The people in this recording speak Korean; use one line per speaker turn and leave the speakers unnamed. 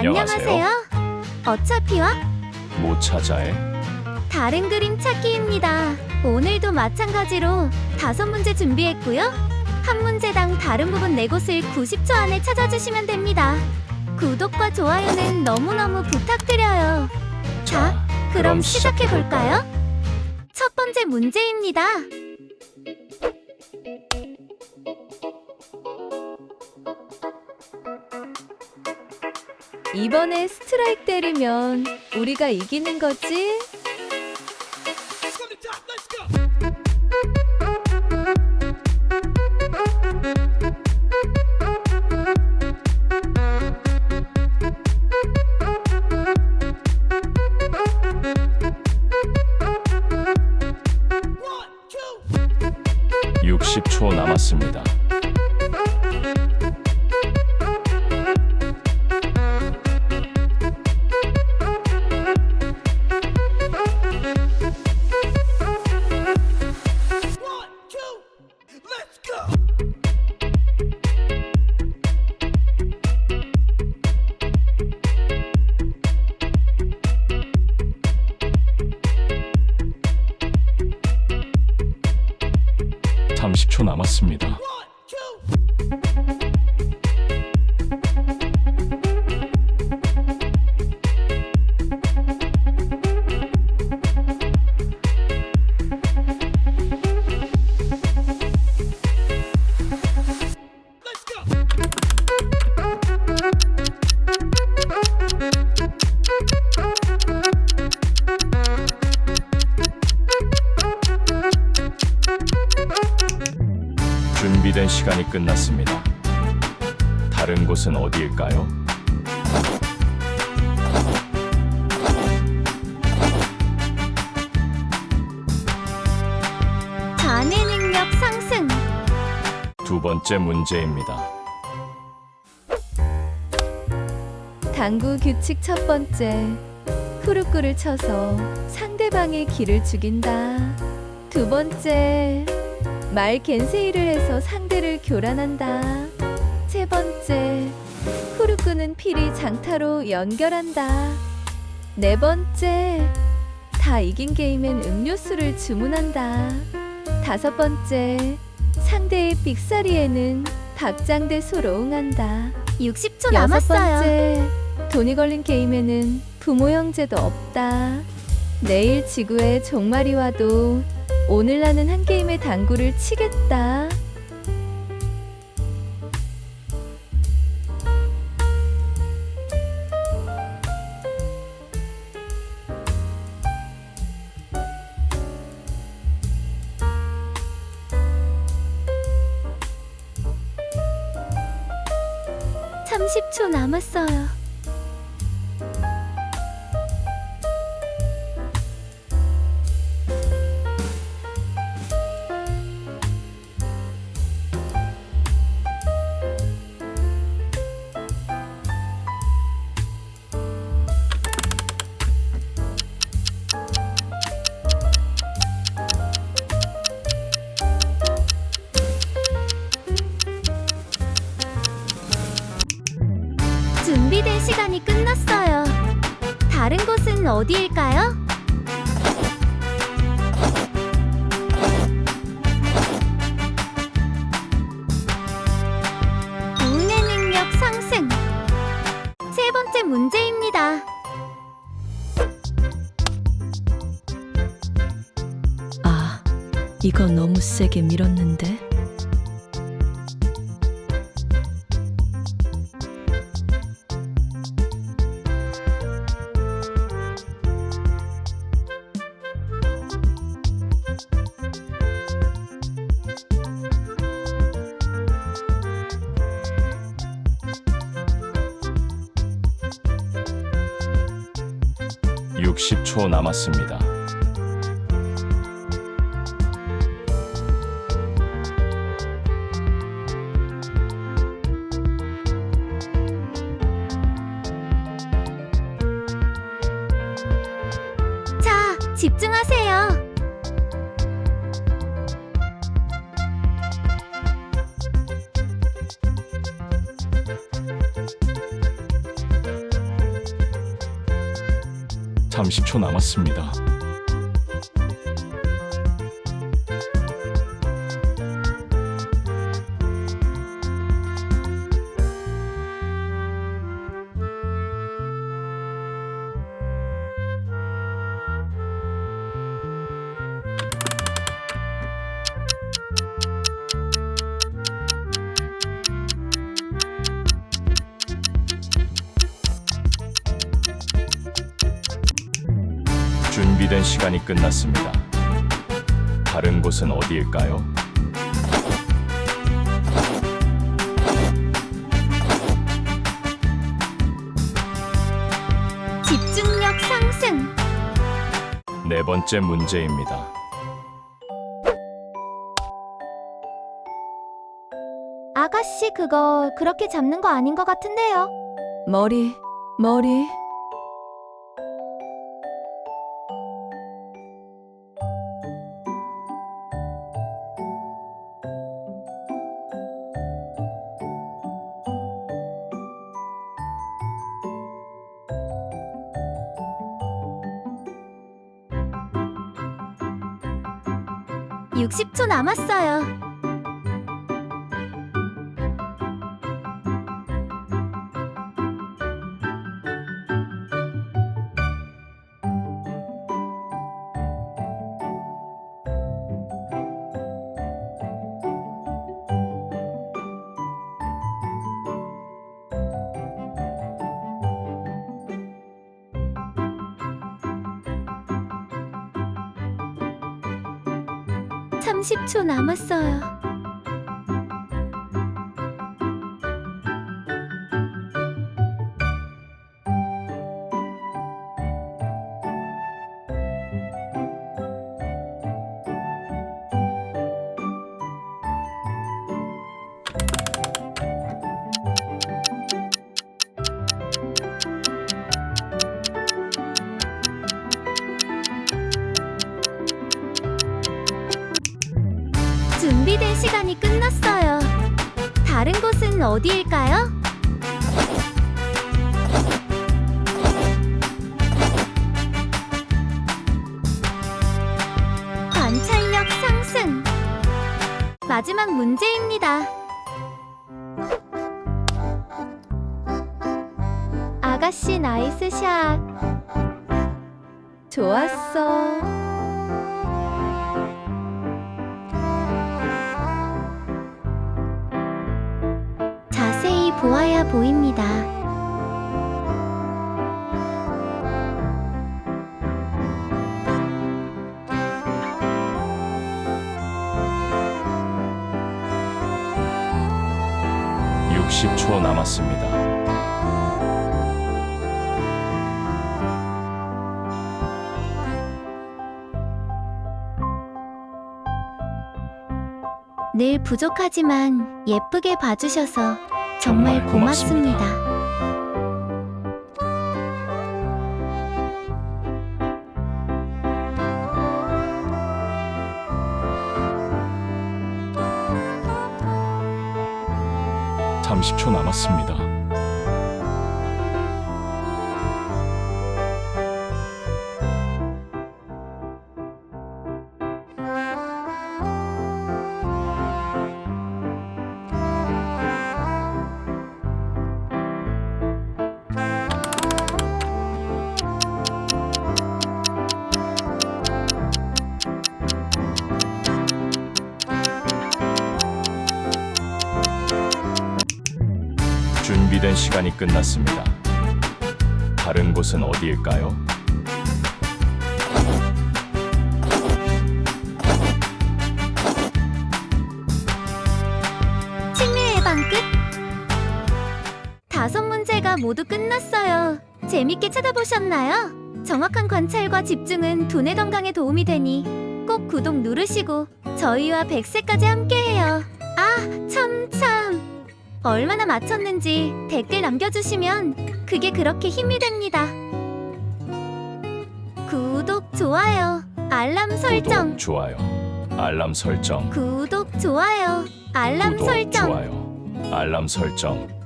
안녕하세요. 어차피와
못 찾아해?
다른 그림 찾기입니다. 오늘도 마찬가지로 다섯 문제 준비했고요. 한 문제당 다른 부분 네 곳을 90초 안에 찾아주시면 됩니다. 구독과 좋아요는 너무너무 부탁드려요. 자, 그럼 시작해 볼까요? 첫 번째 문제입니다.
이번에 스트라이크 때리면 우리가 이기는 거지?
30초 남았습니다. 준비된 시간이 끝났습니다. 다른 곳은 어디일까요?
자네 능력 상승.
두 번째 문제입니다.
당구 규칙 첫 번째. 후루꾸를 쳐서 상대방의 기를 죽인다. 두 번째. 말 겐세이를 해서 상대를 교란한다. 세 번째. 후루꾸는 피리 장타로 연결한다. 네 번째. 다 이긴 게임엔 음료수를 주문한다. 다섯 번째. 상대의 빅사리에는 박장대 소로응한다.
60초
여섯
남았어요.
번째, 돈이 걸린 게임에는 부모 형제도 없다. 내일 지구에 종말이 와도 오늘 나는 한 게임의 당구를 치겠다.
삼십 초 남았어요. 준비된 시간이 끝났어요. 다른 곳은 어디일까요? 운의 능력 상승. 세 번째 문제입니다.
아, 이거 너무 세게 밀었는데.
육십 초 남았습니다.
자, 집중하세요.
30초 남았습니다. 준비된 시간이 끝났습니다. 다른 곳은 어디일까요?
집중력 상승.
네 번째 문제입니다.
아가씨 그거 그렇게 잡는 거 아닌 것 같은데요.
머리, 머리.
육십 초 남았어요. 삼십 초 남았어요. 곳은 어디일까요? 관찰력 상승. 마지막 문제입니다. 아가씨 나이스 샷.
좋았어.
보아야 보입니다.
육십 초 남았습니다.
늘 부족하지만 예쁘게 봐주셔서 정말
고맙습니다.
고맙습니다.
삼십 초 남았습니다. 시간이 끝났습니다. 다른 곳은 어디일까요?
치매 예방 끝. 다섯 문제가 모두 끝났어요. 재밌게 찾아보셨나요? 정확한 관찰과 집중은 두뇌 건강에 도움이 되니 꼭 구독 누르시고 저희와 백세까지 함께해요. 아, 참, 참. 얼마나 맞췄는지 댓글 남겨주시면 그게 그렇게 힘이 됩니다. 구독, 좋아요, 알람 설정.
구독, 좋아요, 알람 설정,
구독, 좋아요, 알람
구독,
설정.
좋아요, 알람 설정.